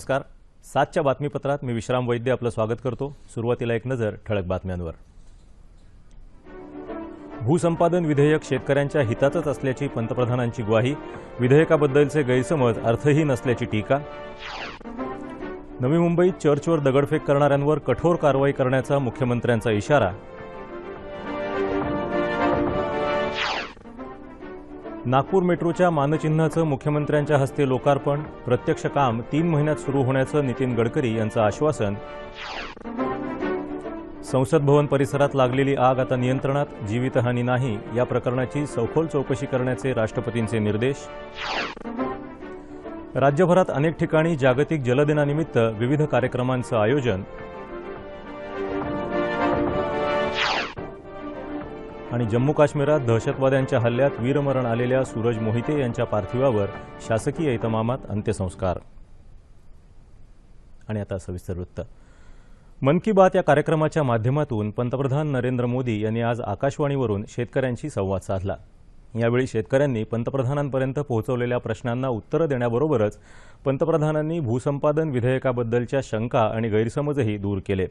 नमस्कार. सातच्या बातमीपत्रात मी विश्राम वैद्य आपलं स्वागत करतो. सुरुवातीला एक नजर ठळक बातम्यांवर. भूसंपादन विधेयक शेतकऱ्यांच्या हिताचंच असल्याची पंतप्रधानांची ग्वाही विधेयकाबद्दलचे गैरसमज अर्थहीन असल्याची टीका. नवी मुंबईत चर्चवर दगडफेक करणाऱ्यांवर कठोर कारवाई करण्याचा मुख्यमंत्र्यांचा इशारा. नागपूर मेट्रोच्या मानचिन्हाचं मुख्यमंत्र्यांच्या हस्ते लोकार्पण प्रत्यक्ष काम तीन महिन्यात सुरू होण्याचं नितीन गडकरी यांचं आश्वासन. संसद भवन परिसरात लागलेली आग आता नियंत्रणात जीवितहानी नाही या प्रकरणाची सखोल चौकशी करण्याचे राष्ट्रपतींचे निर्देश. राज्यभरात अनेक ठिकाणी जागतिक जलदिनानिमित्त विविध कार्यक्रमांचं आयोजन. आणि जम्मू काश्मीरात दहशतवाद्यांच्या हल्ल्यात वीरमरण आलेल्या सूरज मोहिते यांच्या पार्थिवावर शासकीय इतमामात अंत्यसंस्कार. आणि आता सविस्तर वृत्त. मन की बात या कार्यक्रमाच्या माध्यमातून पंतप्रधान नरेंद्र मोदी यांनी आज आकाशवाणीवरून शेतकऱ्यांशी संवाद साधला. यावेळी शेतकऱ्यांनी पंतप्रधानांपर्यंत पोहोचवलेल्या प्रश्नांना उत्तरं देण्याबरोबरच पंतप्रधानांनी भूसंपादन विधेयकाबद्दलच्या शंका आणि गैरसमजही दूर केले.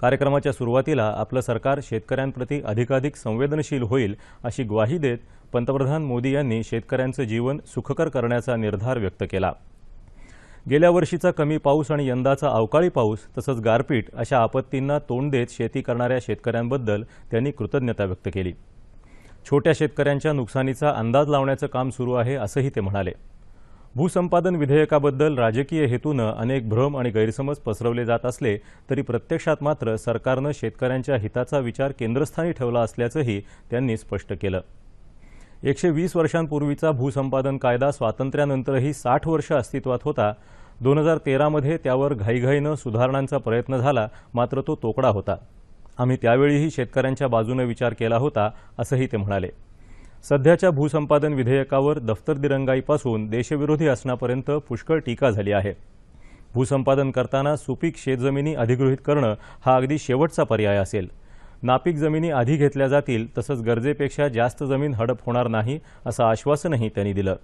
कार्यक्रमाच्या सुरुवातीला आपलं सरकार शेतकऱ्यांप्रती अधिकाधिक संवेदनशील होईल अशी ग्वाही देत पंतप्रधान मोदी यांनी शेतकऱ्यांचं जीवन सुखकर करण्याचा निर्धार व्यक्त केला. गेल्या वर्षीचा कमी पाऊस आणि यंदाचा अवकाळी पाऊस तसंच गारपीट अशा आपत्तींना तोंड देत शेती करणाऱ्या शेतकऱ्यांबद्दल त्यांनी कृतज्ञता व्यक्त केली. छोट्या शेतकऱ्यांच्या नुकसानीचा अंदाज लावण्याचं काम सुरू आहे असंही ते म्हणाले. भूसंपादन विधेयकाबद्दल राजकीय हेतूनं अनेक भ्रम आणि गैरसमज पसरवले जात असले तरी प्रत्यक्षात मात्र सरकारनं शेतकऱ्यांच्या हिताचा विचार केंद्रस्थानी ठेवला असल्याचंही त्यांनी स्पष्ट केलं. एकशे वीस वर्षांपूर्वीचा भूसंपादन कायदा स्वातंत्र्यानंतरही साठ वर्ष अस्तित्वात होता. दोन हजार तेरामध्ये त्यावर घाईघाईनं सुधारणांचा प्रयत्न झाला मात्र तो तोकडा होता. आम्ही त्यावेळीही शेतकऱ्यांच्या बाजूने विचार केला होता असंही ते म्हणाले. सध्याच्या भूसंपादन विधेयकावर दफ्तर दिरंगाईपासून देशविरोधी असण्यापर्यंत पुष्कळ टीका झाली आहे. भूसंपादन करताना सुपीक शेतजमिनी अधिगृहीत करणं हा अगदी शेवटचा पर्याय असेल. नापीक जमिनी आधी घेतल्या जातील तसंच गरजेपेक्षा जास्त जमीन हडप होणार नाही असं आश्वासनही त्यांनी दिलं.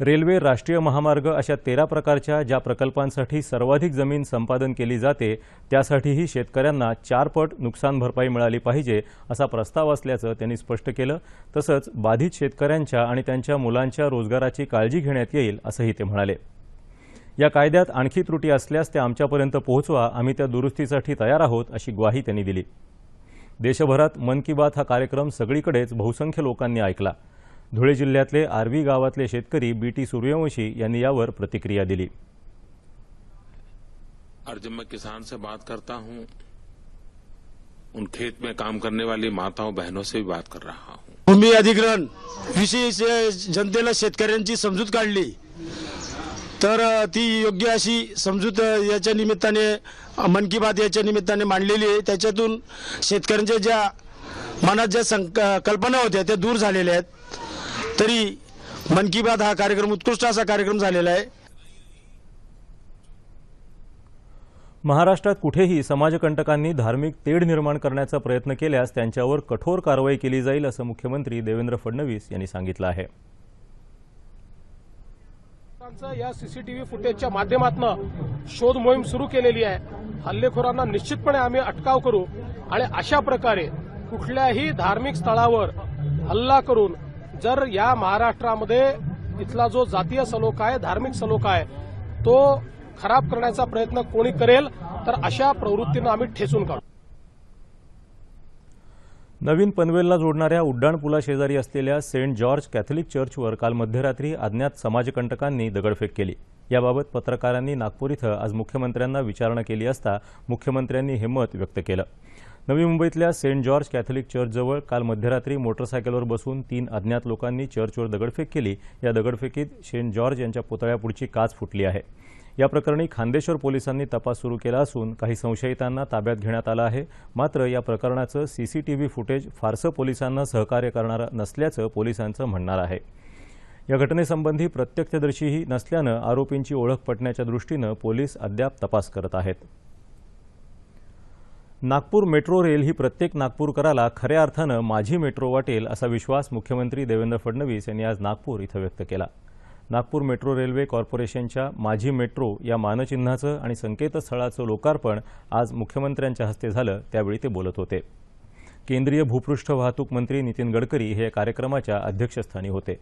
रेल्वे राष्ट्रीय महामार्ग अशा तेरा प्रकारच्या ज्या प्रकल्पांसाठी सर्वाधिक जमीन संपादन केली जाते त्यासाठीही शेतकऱ्यांना चारपट नुकसान भरपाई मिळाली पाहिजे असा प्रस्ताव असल्याचं त्यांनी स्पष्ट केलं. तसंच बाधित शेतकऱ्यांच्या आणि त्यांच्या मुलांच्या रोजगाराची काळजी घेण्यात येईल असंही ते म्हणाले. या कायद्यात आणखी त्रुटी असल्यास त्या आमच्यापर्यंत पोहोचवा आम्ही त्या दुरुस्तीसाठी तयार आहोत अशी ग्वाही त्यांनी दिली. देशभरात मन की बात हा कार्यक्रम सगळीकडेच बहुसंख्य लोकांनी ऐकला. धुळे जिल्ह्यातले आर्वी गावातले शेतकरी बी टी सूर्यवंशी यांनी यावर प्रतिक्रिया दिली. और जब मैं किसान से बात करता हूं उन खेत में काम करने वाली माताओं बहनों से भी बात कर रहा हूं। भूमी अधिग्रहण विषयी शे- जनतेला शेतकऱ्यांची समजूत काढली. तर ती योग्य अशी समजूत याच्या निमित्ताने मन की बात याच्या निमित्ताने मांडलेली आहे. त्याच्यातून शेतकऱ्यांच्या ज्या मनात ज्या संक कल्पना होत्या त्या दूर झालेल्या आहेत. तरी मन की बात हा कार्यक्रम उत्कृष्ट असा कार्यक्रम झालेला आहे. महाराष्ट्रात कुठेही समाजकंटकांनी धार्मिक तेढ निर्माण करण्याचा प्रयत्न केल्यास त्यांच्यावर कठोर कारवाई केली जाईल असं मुख्यमंत्री देवेंद्र फडणवीस यांनी सांगितलं आहे. या सीसीटीव्ही फुटेजच्या माध्यमातून शोध मोहीम सुरू केलेली आहे. हल्लेखोरांना निश्चितपणे आम्ही अटकाव करू आणि अशा प्रकारे कुठल्याही धार्मिक स्थळावर हल्ला करून जर या महाराष्ट्रामध्ये इथला जो जातीय सलोखा आहे धार्मिक सलोखा आहे तो खराब करण्याचा प्रयत्न कोणी करेल तर अशा प्रवृत्तीनं आम्ही ठेचून काढू. नवीन पनवेलला जोडणाऱ्या उड्डाणपुला शेजारी असलेल्या सेंट जॉर्ज कॅथलिक चर्चवर काल मध्यरात्री अज्ञात समाजकंटकांनी दगडफेक केली. याबाबत पत्रकारांनी नागपूर इथं आज मुख्यमंत्र्यांना विचारणा केली असता मुख्यमंत्र्यांनी हे मत व्यक्त केलं. नवी मुंबईतल्या सेंट जॉर्ज कॅथोलिक चर्चजवळ काल मध्यरात्री मोटरसायकलवर बसून तीन अज्ञात लोकांनी चर्चवर दगडफेक केली. या दगडफेकीत सेंट जॉर्ज यांच्या पुतळ्यापुढची काच फुटली आहे. या प्रकरणी खांदेश्वर पोलिसांनी तपास सुरू केला असून काही संशयितांना ताब्यात घेण्यात आलं आहे. मात्र या प्रकरणाचं सीसीटीव्ही फुटेज फारसं पोलिसांना सहकार्य करणारं नसल्याचं पोलिसांचं म्हणणार आहे. या घटनेसंबंधी प्रत्यक्षदर्शीही नसल्यानं आरोपींची ओळख पटण्याच्या दृष्टीनं पोलीस अद्याप तपास करत आहेत. नागपूर मेट्रो रेल ही प्रत्येक नागपूरकराला खऱ्या अर्थानं माझी मेट्रो वाटेल असा विश्वास मुख्यमंत्री देवेंद्र फडणवीस यांनी आज नागपूर इथं व्यक्त केला. नागपूर मेट्रो रेल्वे कॉर्पोरेशनच्या माझी मेट्रो या मानचिन्हाचं आणि संकेतस्थळाचं लोकार्पण आज मुख्यमंत्र्यांच्या हस्ते झालं त्यावेळी ते बोलत होते. केंद्रीय भूपृष्ठ वाहतूक मंत्री नितीन गडकरी हे या कार्यक्रमाच्या अध्यक्षस्थानी होते.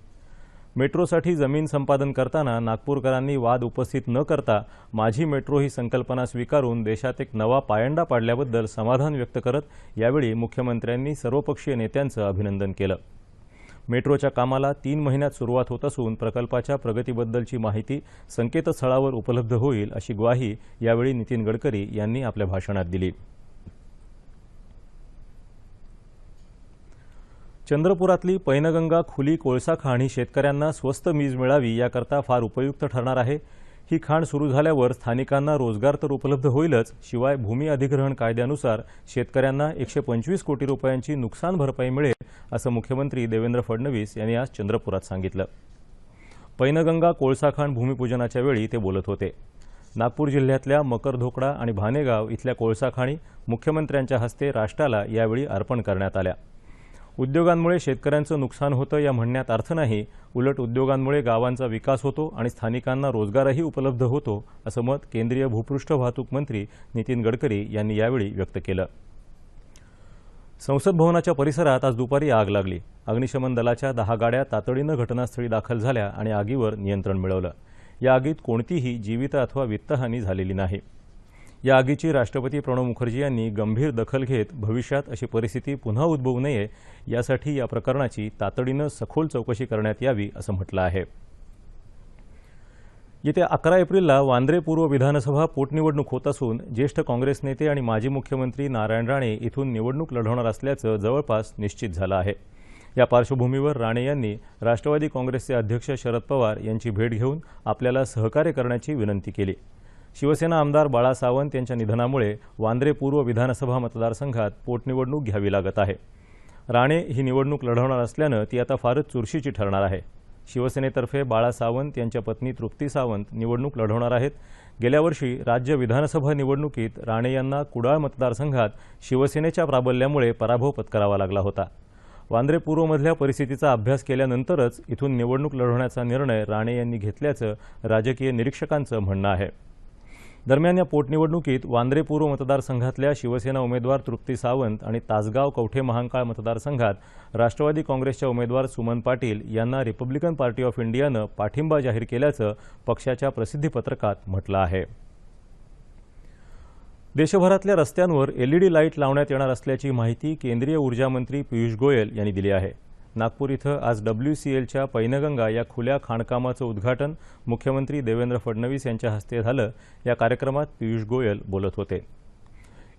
मेट्रोसाठी जमीन संपादन करताना नागपूरकरांनी वाद उपस्थित न करता माझी मेट्रो ही संकल्पना स्वीकारून देशात एक नवा पायंडा पाडल्याबद्दल समाधान व्यक्त करत यावेळी मुख्यमंत्र्यांनी सर्वपक्षीय नेत्यांचं अभिनंदन केलं. मेट्रोच्या कामाला तीन महिन्यात सुरुवात होत असून प्रकल्पाच्या प्रगतीबद्दलची माहिती संकेतस्थळावर उपलब्ध होईल अशी ग्वाही यावेळी नितीन गडकरी यांनी आपल्या भाषणात दिली. चंद्रपुरातली पैनगंगा खुली कोळसा खाण ही शेतकऱ्यांना स्वस्त वीज मिळावी याकरता फार उपयुक्त ठरणार आहे. ही खाण सुरू झाल्यावर स्थानिकांना रोजगार तर उपलब्ध होईलच शिवाय भूमी अधिग्रहण कायद्यानुसार शेतकऱ्यांना एकशे पंचवीस कोटी रुपयांची नुकसान भरपाई मिळेल असं मुख्यमंत्री देवेंद्र फडणवीस यांनी आज चंद्रपुरात सांगितलं. पैनगंगा कोळसा खाण भूमिपूजनाच्या वेळी ते बोलत होते. नागपूर जिल्ह्यातल्या मकरधोकडा आणि भानेगाव इथल्या कोळसा खाणी मुख्यमंत्र्यांच्या हस्ते राष्ट्राला यावेळी अर्पण करण्यात आल्या. उद्योगांमुळे शेतकऱ्यांचं नुकसान होतं या म्हणण्यात अर्थ नाही. उलट उद्योगांमुळे गावांचा विकास होतो आणि स्थानिकांना रोजगारही उपलब्ध होतो असं मत केंद्रीय भूपृष्ठ वाहतूक मंत्री नितीन गडकरी यांनी यावेळी व्यक्त केलं. संसद भवनाच्या परिसरात आज दुपारी आग लागली. अग्निशमन दलाच्या दहा गाड्या तातडीनं घटनास्थळी दाखल झाल्या आणि आगीवर नियंत्रण मिळवलं. या आगीत कोणतीही जीवित अथवा वित्तहानी झालेली नाही. या आगीची राष्ट्रपती प्रणव मुखर्जी यांनी गंभीर दखल घेत भविष्यात अशी परिस्थिती पुन्हा उद्भवू नये यासाठी या प्रकरणाची तातडीनं सखोल चौकशी करण्यात यावी असं म्हटलं आहे. येत्या अकरा एप्रिलला वांद्रे पूर्व विधानसभा पोटनिवडणूक होत असून ज्येष्ठ काँग्रेस नेते आणि माजी मुख्यमंत्री नारायण राणे इथून निवडणूक लढवणार असल्याचं जवळपास निश्चित झालं आहे. या पार्श्वभूमीवर राणे यांनी राष्ट्रवादी काँग्रेसचे अध्यक्ष शरद पवार यांची भेट घेऊन आपल्याला सहकार्य करण्याची विनंती केली. शिवसेना आमदार बाळा सावंत यांच्या निधनामुळे वांद्रे पूर्व विधानसभा मतदारसंघात पोटनिवडणूक घ्यावी लागत आहे. राणे ही निवडणूक लढवणार असल्यानं ती आता फारच चुरशीची ठरणार आहे. शिवसेनेतर्फे बाळा सावंत यांच्या पत्नी तृप्ती सावंत निवडणूक लढवणार आहेत. गेल्या वर्षी राज्य विधानसभा निवडणुकीत राणे यांना कुडाळ मतदारसंघात शिवसेनेच्या प्राबल्यामुळे पराभव पत्करावा लागला होता. वांद्रे पूर्वमधल्या परिस्थितीचा अभ्यास केल्यानंतरच इथून निवडणूक लढवण्याचा निर्णय राणे यांनी घेतल्याचं राजकीय निरीक्षकांचं म्हणणं आहे. दरम्यान या पोटनिवडणुकीत वांद्रे पूर्व मतदारसंघातल्या शिवसेना उमेदवार तृप्ती सावंत आणि तासगाव कवठे महांकाळ मतदारसंघात राष्ट्रवादी काँग्रेसच्या उमेदवार सुमन पाटील यांना रिपब्लिकन पार्टी ऑफ इंडियानं पाठिंबा जाहीर केल्याचं पक्षाच्या प्रसिद्धीपत्रकात म्हटलं आहे. देशभरातल्या रस्त्यांवर एलईडी लाइट लावण्यात येणार असल्याची माहिती केंद्रीय ऊर्जामंत्री पियुष गोयल यांनी दिली आहे. नागपूर इथं आज डब्ल्यूसीएलच्या पैनगंगा या खुल्या खाणकामाचं उद्घाटन मुख्यमंत्री देवेंद्र फडणवीस यांच्या हस्ते झालं. या कार्यक्रमात पियुष गोयल बोलत होते.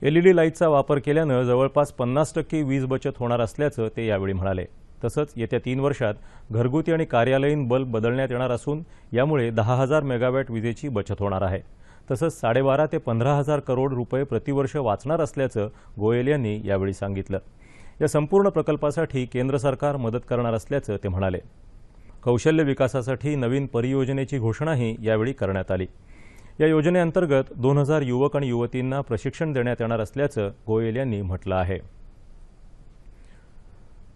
एलईडी लाईटचा वापर केल्यानं जवळपास पन्नास टक्के वीज बचत होणार असल्याचं ते यावेळी म्हणाले. तसंच येत्या तीन वर्षात घरगुती आणि कार्यालयीन बल्ब बदलण्यात येणार असून यामुळे दहा हजार मेगावॅट विजेची बचत होणार आहे. तसंच साडेबारा ते पंधरा हजार करोड रुपये प्रतिवर्ष वाचणार असल्याचं गोयल यांनी यावेळी सांगितलं. या संपूर्ण प्रकल्पासाठी केंद्र सरकार मदत करणार असल्याचं ते म्हणाले. कौशल्य विकासासाठी नवीन परियोजनेची घोषणाही यावेळी करण्यात आली. या योजनेअंतर्गत दोन हजार युवक आणि युवतींना प्रशिक्षण देण्यात येणार असल्याचं गोयल यांनी म्हटलं आहे.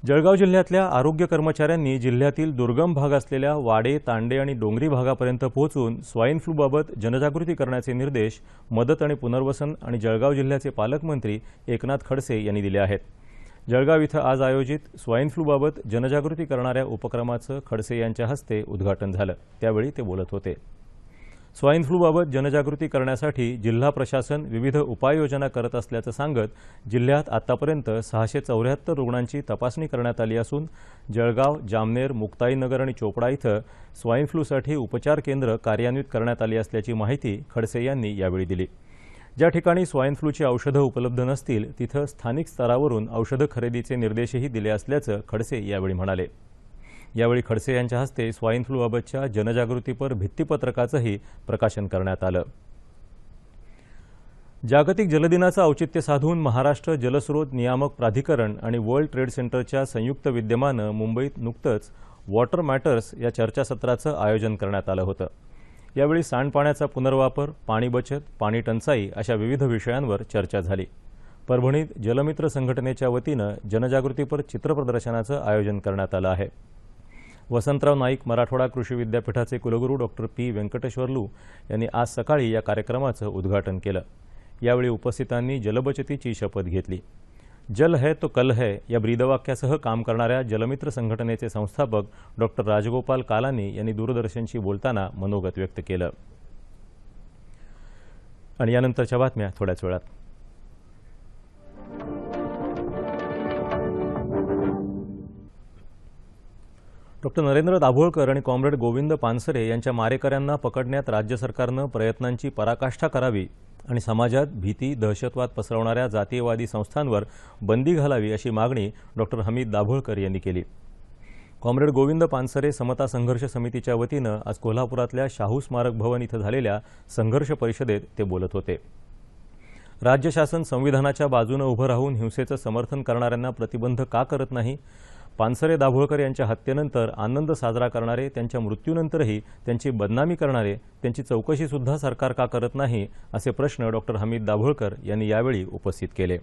जळगाव जिल्ह्यातल्या आरोग्य कर्मचाऱ्यांनी जिल्ह्यातील दुर्गम भाग असलेल्या वाडे तांडे आणि डोंगरी भागापर्यंत पोहोचून स्वाईन फ्लूबाबत जनजागृती करण्याचे निर्देश मदत आणि पुनर्वसन आणि जळगाव जिल्ह्याचे पालकमंत्री एकनाथ खडसे यांनी दिले आहेत. जळगाव इथं आज आयोजित स्वाईन फ्लूबाबत जनजागृती करणाऱ्या उपक्रमाचं खडसे यांच्या हस्ते उद्घाटन झालं. त्यावेळी ते बोलत होते. स्वाईन फ्लूबाबत जनजागृती करण्यासाठी जिल्हा प्रशासन विविध उपाययोजना करत असल्याचं सांगत जिल्ह्यात आतापर्यंत सहाशे चौऱ्याहत्तर रुग्णांची तपासणी करण्यात आली असून जळगाव जामनेर मुक्ताईनगर आणि चोपडा इथं स्वाईन फ्लूसाठी उपचार केंद्र कार्यान्वित करण्यात आली असल्याची माहिती खडसे यांनी यावेळी दिली. ज्या ठिकाणी स्वाईन फ्लूची औषधं उपलब्ध नसतील तिथं स्थानिक स्तरावरून औषधं खरेदीचे निर्देशही दिले असल्याचं खडसे यावेळी म्हणाले. यावेळी खडसे यांच्या हस्ते स्वाईन फ्लूबाबतच्या जनजागृतीपर भित्तीपत्रकाचंही प्रकाशन करण्यात आलं. जागतिक जलदिनाचं औचित्य साधून महाराष्ट्र जलस्रोत नियामक प्राधिकरण आणि वर्ल्ड ट्रेड सेंटरच्या संयुक्त विद्यमानं मुंबईत नुकतंच वॉटर मॅटर्स या चर्चासत्राचं आयोजन करण्यात आलं होतं. यावेळी सांडपाण्याचा पुनर्वापर पाणी बचत पाणी टंचाई अशा विविध विषयांवर चर्चा झाली. परभणीत जलमित्र संघटनेच्या वतीनं जनजागृतीपर चित्रप्रदर्शनाचं आयोजन करण्यात आलं आहे. वसंतराव नाईक मराठवाडा कृषी विद्यापीठाचे कुलगुरू डॉक्टर पी व्यंकटेश्वरलू यांनी आज सकाळी या कार्यक्रमाचं उद्घाटन केलं. यावेळी उपस्थितांनी जलबचतीची शपथ घेतली. जल है तो कल है या ब्रीदवाक्यासह काम करणाऱ्या जलमित्र संघटनेचे संस्थापक डॉक्टर राजगोपाल कालानी यांनी दूरदर्शनशी बोलताना मनोगत व्यक्त केलं. आणि यानंतरच्या बातम्या थोड्याच वेळात. डॉक्टर नरेंद्र दाभोळकर आणि कॉम्रेड गोविंद पानसरे यांच्या मारेकऱ्यांना पकडण्यात राज्य सरकारनं प्रयत्नांची पराकाष्ठा करावी आणि समाजात भीती दहशतवाद पसरवणाऱ्या जातीयवादी संस्थांवर बंदी घालावी अशी मागणी डॉक्टर हमीद दाभोळकर यांनी केली. कॉम्रेड गोविंद पानसरे समता संघर्ष समितीच्या वतीनं आज कोल्हापुरातल्या शाहू स्मारक भवन इथं झालेल्या संघर्ष परिषदेत ते बोलत होते. राज्य शासन संविधानाच्या बाजूनं उभं राहून हिंसेचं समर्थन करणाऱ्यांना प्रतिबंध का करत नाही? पानसरे दाभोळकर यांच्या हत्येनंतर आनंद साजरा करणारे त्यांच्या मृत्यूनंतरही त्यांची बदनामी करणारे त्यांची चौकशीसुद्धा सरकार का करत नाही असे प्रश्न डॉक्टर हमीद दाभोळकर यांनी यावेळी उपस्थित केले.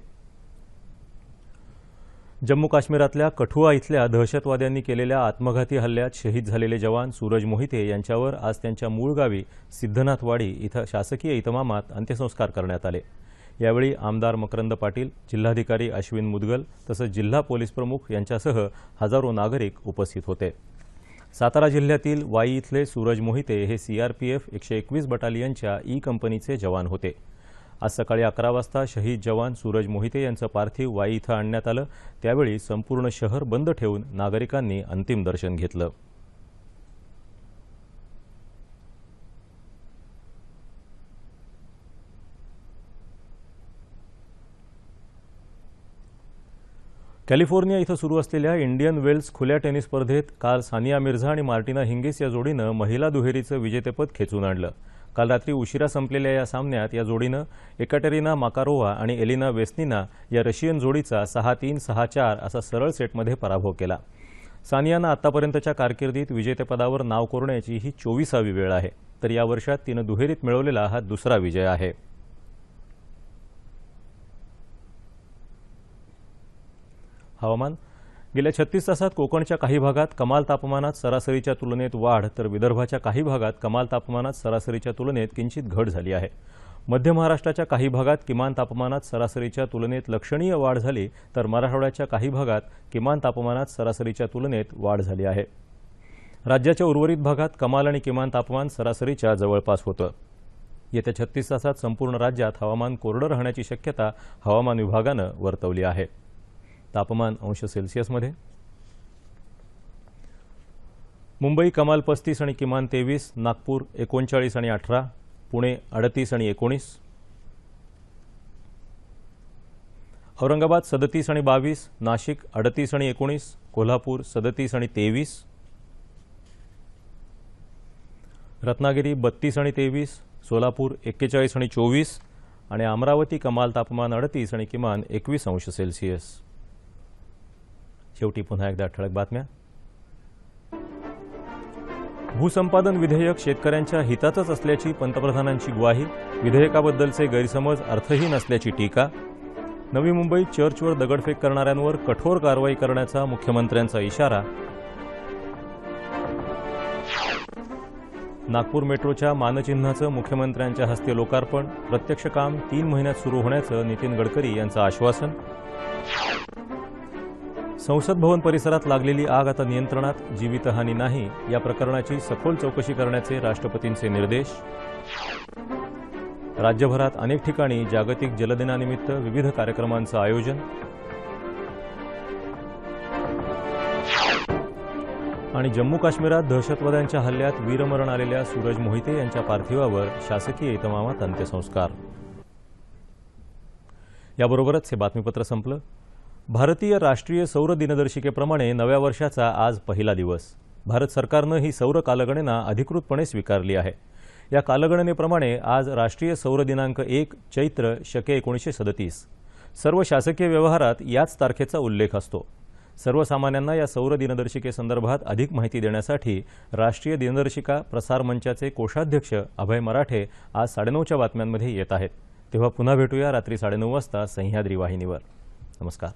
जम्मू काश्मीरातल्या कठुआ इथल्या दहशतवाद्यांनी केलेल्या आत्मघाती हल्ल्यात शहीद झालेले जवान सूरज मोहिते यांच्यावर आज त्यांच्या मूळ गावी सिद्धनाथवाडी इथं शासकीय इतमामात अंत्यसंस्कार करण्यात आले. यावेळी आमदार मकरंद पाटील जिल्हाधिकारी अश्विन मुदगल तसंच जिल्हा पोलीस प्रमुख यांच्यासह हजारो नागरिक उपस्थित होते. सातारा जिल्ह्यातील वाई इथले सूरज मोहिते हे सीआरपीएफ एकशे एकवीस बटालियनच्या ई कंपनीचे जवान होते. आज सकाळी अकरा वाजता शहीद जवान सूरज मोहिते यांचं पार्थिव वाई इथं आणण्यात आलं. त्यावेळी संपूर्ण शहर बंद ठेवून नागरिकांनी अंतिम दर्शन घेतलं. कॅलिफोर्निया इथं सुरू असलेल्या इंडियन वेल्स खुल्या टेनिस स्पर्धेत काल सानिया मिर्झा आणि मार्टिना हिंगिस या जोडीनं महिला दुहेरीचं विजेतेपद खेचून आणलं. काल रात्री उशिरा संपलेल्या या सामन्यात या जोडीनं एकाटेरिना माकारोवा आणि एलिना वेस्निना या रशियन जोडीचा सहा तीन सहा चार असा सरळ सेटमध्ये पराभव केला. सानियानं आतापर्यंतच्या कारकिर्दीत विजेतेपदावर नाव कोरण्याची ही चोवीसावी वेळ आहे तर या वर्षात तिनं दुहेरीत मिळवलेला हा दुसरा विजय आहे. हवामान. गेल्या छत्तीस तासात कोकणच्या काही भागात कमाल तापमानात सरासरीच्या तुलनेत वाढ तर विदर्भाच्या काही भागात कमाल तापमानात सरासरीच्या तुलनेत किंचित घट झाली आहे. मध्य महाराष्ट्राच्या काही भागात किमान तापमानात सरासरीच्या तुलनेत लक्षणीय वाढ झाली तर मराठवाड्याच्या काही भागात किमान तापमानात सरासरीच्या तुलनेत वाढ झाली आहे. राज्याच्या उर्वरित भागात कमाल आणि किमान तापमान सरासरीच्या जवळपास होतं. येत्या छत्तीस तासात संपूर्ण राज्यात हवामान कोरडं राहण्याची शक्यता हवामान विभागानं वर्तवली आहे. तापमान अंश सेल्सिअसमध्ये मुंबई कमाल पस्तीस आणि किमान तेवीस नागपूर एकोणचाळीस आणि अठरा पुणे अडतीस आणि एकोणीस. औरंगाबाद सदतीस आणि बावीस नाशिक अडतीस आणि एकोणीस कोल्हापूर सदतीस आणि तेवीस. रत्नागिरी बत्तीस आणि तेवीस सोलापूर एक्केचाळीस आणि चोवीस आणि अमरावती कमाल तापमान अडतीस आणि किमान एकवीस अंश सेल्सिअस शेवटी पुन्हा एकदा ठळक बातम्या. भूसंपादन विधेयक शेतकऱ्यांच्या हितातच असल्याची पंतप्रधानांची ग्वाही विधेयकाबद्दलचे गैरसमज अर्थहीन असल्याची टीका. नवी मुंबईत चर्चवर दगडफेक करणाऱ्यांवर कठोर कारवाई करण्याचा मुख्यमंत्र्यांचा इशारा. नागपूर मेट्रोच्या मानचिन्हाचं मुख्यमंत्र्यांच्या हस्ते लोकार्पण प्रत्यक्ष काम तीन महिन्यात सुरू होण्याचं नितीन गडकरी यांचं आश्वासन. संसद भवन परिसरात लागलेली आग आता नियंत्रणात जीवितहानी नाही या प्रकरणाची सखोल चौकशी करण्याचे राष्ट्रपतींचे निर्देश. राज्यभरात अनेक ठिकाणी जागतिक जलदिनानिमित्त विविध कार्यक्रमांचं आयोजन. आणि जम्मू काश्मीरात दहशतवाद्यांच्या हल्ल्यात वीरमरण आलेल्या सूरज मोहिते यांच्या पार्थिवावर शासकीय इतमामात अंत्यसंस्कार. याबरोबरच हे बातमीपत्र संपलं. भारतीय राष्ट्रीय सौर दिनदर्शिकेप्रमाणे नव्या वर्षाचा आज पहिला दिवस. भारत सरकारनं ही सौर कालगणना अधिकृतपणे स्वीकारली आहे. या कालगणनेप्रमाणे आज राष्ट्रीय सौर दिनांक एक चैत्र शके एकोणीसशे सदतीस. सर्व शासकीय व्यवहारात याच तारखेचा उल्लेख असतो. सर्वसामान्यांना या सौर दिनदर्शिकेसंदर्भात अधिक माहिती देण्यासाठी राष्ट्रीय दिनदर्शिका प्रसार मंचाचे कोषाध्यक्ष अभय मराठे आज साडेनऊच्या बातम्यांमध्ये येत आहेत. तेव्हा पुन्हा भेटूया रात्री साडेनऊ वाजता सह्याद्री वाहिनीवर. नमस्कार.